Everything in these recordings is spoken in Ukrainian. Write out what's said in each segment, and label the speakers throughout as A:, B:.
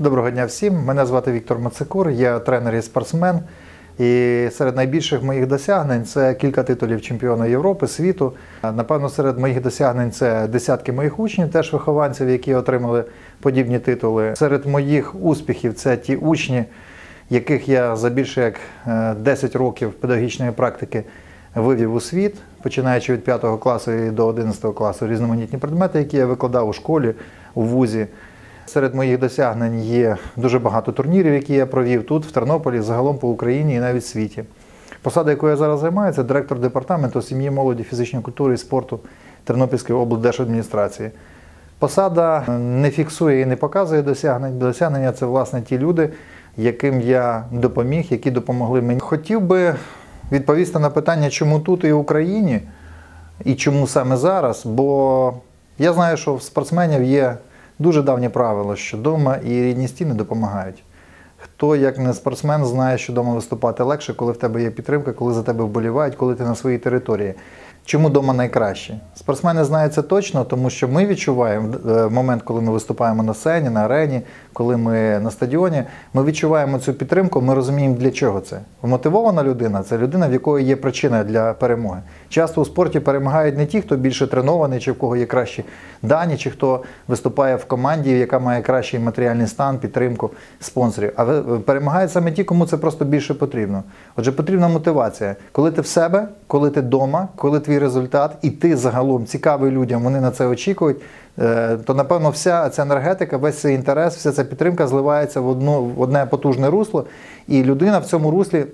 A: Доброго дня всім. Мене звати Віктор Мацикур, я тренер і спортсмен. І серед найбільших моїх досягнень це кілька титулів чемпіона Європи, світу. Напевно, серед моїх досягнень це десятки моїх учнів, теж вихованців, які отримали подібні титули. Серед моїх успіхів це ті учні, яких я за більше як е, 10 років педагогічної практики вивів у світ, починаючи від 5 класу і до 11 класу, різноманітні предмети, які я викладав у школі, у вузі. Серед моїх досягнень є дуже багато турнірів, які я провів тут, в Тернополі, загалом по Україні і навіть в світі. Посада, яку я зараз займаю, це директор департаменту сім'ї, молоді, фізичної культури і спорту Тернопільської облдержадміністрації. Посада не фіксує і не показує досягнень. Досягнення це власне ті люди, яким я допоміг, які допомогли мені. Хотів би відповісти на питання, чому тут і в Україні, і чому саме зараз, бо я знаю, що в спортсменів є дуже давнє правило, що вдома і рідні стіни допомагають. Хто, як не спортсмен, знає, що вдома виступати легше, коли в тебе є підтримка, коли за тебе вболівають, коли ти на своїй території. Чому вдома найкраще? Спортсмени знають це точно, тому що ми відчуваємо е, в момент, коли ми виступаємо на сцені, на арені, коли ми на стадіоні, ми відчуваємо цю підтримку, ми розуміємо, для чого це. Мотивована людина це людина, в якої є причина для перемоги. Часто у спорті перемагають не ті, хто більше тренований, чи в кого є кращі дані, чи хто виступає в команді, яка має кращий матеріальний стан, підтримку спонсорів. А перемагають саме ті, кому це просто більше потрібно. Отже, потрібна мотивація. Коли ти в себе, коли ти вдома, коли твій результат, і ти загалом цікавий людям, вони на це очікують. е, То напевно вся ця енергетика, весь цей інтерес, вся ця підтримка зливається в одну в одне потужне русло, і людина в цьому руслі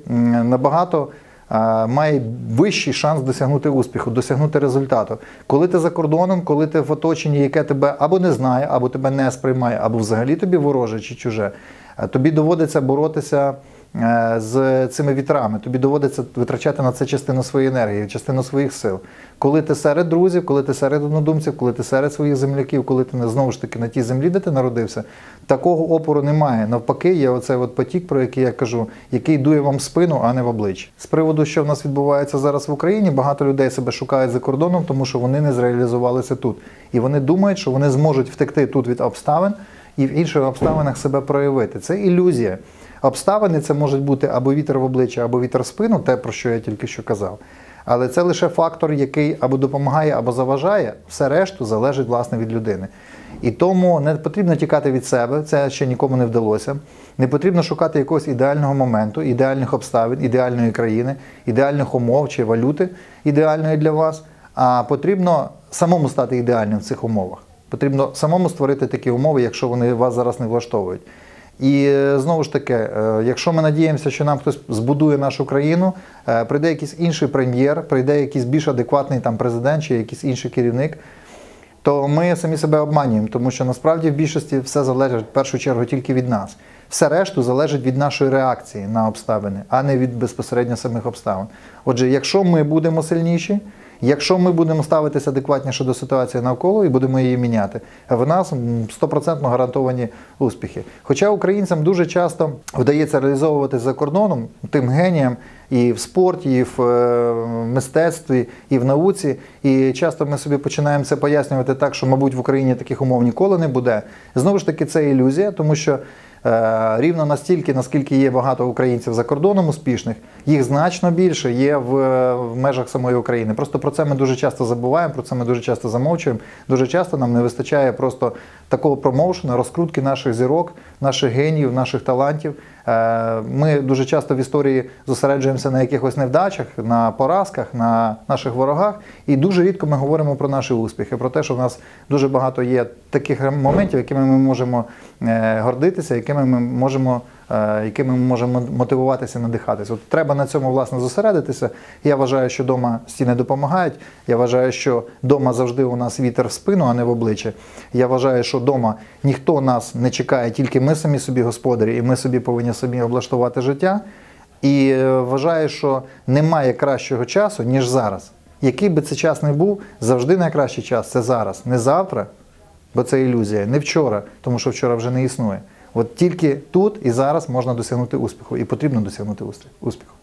A: набагато має вищий шанс досягнути успіху, досягнути результату. Коли ти за кордоном, коли ти в оточенні, яке тебе або не знає, або тебе не сприймає, або взагалі тобі вороже чи чуже, тобі доводиться боротися е, з цими вітрами. Тобі доводиться витрачати на це частину своєї енергії, частину своїх сил. Коли ти серед друзів, коли ти серед однодумців, коли ти серед своїх земляків, коли ти знову ж таки на тій землі, де ти народився, такого опору немає. Навпаки, є оцей от потік, про який я кажу, який дує вам в спину, а не в обличчя. З приводу, що в нас відбувається зараз в Україні, багато людей себе шукають за кордоном, тому що вони не зреалізувалися тут. І вони думають, що вони зможуть втекти тут від обставин і в інших обставинах себе проявити. Це ілюзія. Обставини це можуть бути або вітер в обличчя, або вітер в спину, те, про що я тільки що казав. Але це лише фактор, який або допомагає, або заважає, все решту залежить власне від людини. І тому не потрібно тікати від себе, це ще нікому не вдалося. Не потрібно шукати якогось ідеального моменту, ідеальних обставин, ідеальної країни, ідеальних умов чи валюти ідеальної для вас. А потрібно самому стати ідеальним в цих умовах. Потрібно самому створити такі умови, якщо вони вас зараз не влаштовують. І е, знову ж таки, е, якщо ми надіємося, що нам хтось збудує нашу країну, е, прийде якийсь інший прем'єр, прийде якийсь більш адекватний там президент чи якийсь інший керівник, то ми самі себе обманюємо, тому що насправді в більшості все залежить в першу чергу тільки від нас. Все решту залежить від нашої реакції на обставини, а не від безпосередньо самих обставин. Отже, якщо ми будемо сильніші, якщо ми будемо ставитися адекватніше до ситуації навколо і будемо її міняти, в нас стопроцентно гарантовані успіхи. Хоча українцям дуже часто вдається реалізовувати за кордоном тим геніям і в спорті, і в е, мистецтві, і в науці. І часто ми собі починаємо це пояснювати так, що, мабуть, в Україні таких умов ніколи не буде. Знову ж таки, це ілюзія, тому що рівно настільки, наскільки є багато українців за кордоном успішних, їх значно більше є в, в межах самої України. Просто про це ми дуже часто забуваємо, про це ми дуже часто замовчуємо. Дуже часто нам не вистачає просто такого промоушена, розкрутки наших зірок, наших геніїв, наших талантів. Е, Ми дуже часто в історії зосереджуємося на якихось невдачах, на поразках, на наших ворогах, і дуже рідко ми говоримо про наші успіхи, про те, що в нас дуже багато є таких моментів, якими ми можемо е, гордитися, якими ми можемо. е, Якими ми можемо мотивуватися, надихатися. От треба на цьому власне зосередитися. Я вважаю, що вдома стіни допомагають. Я вважаю, що вдома завжди у нас вітер в спину, а не в обличчя. Я вважаю, що вдома ніхто нас не чекає, тільки ми самі собі господарі, і ми собі повинні самі облаштувати життя. І е, вважаю, що немає кращого часу, ніж зараз. Який би це час не був, завжди найкращий час це зараз, не завтра, бо це ілюзія, не вчора, тому що вчора вже не існує. От тільки тут і зараз можна досягнути успіху, і потрібно досягнути успіху.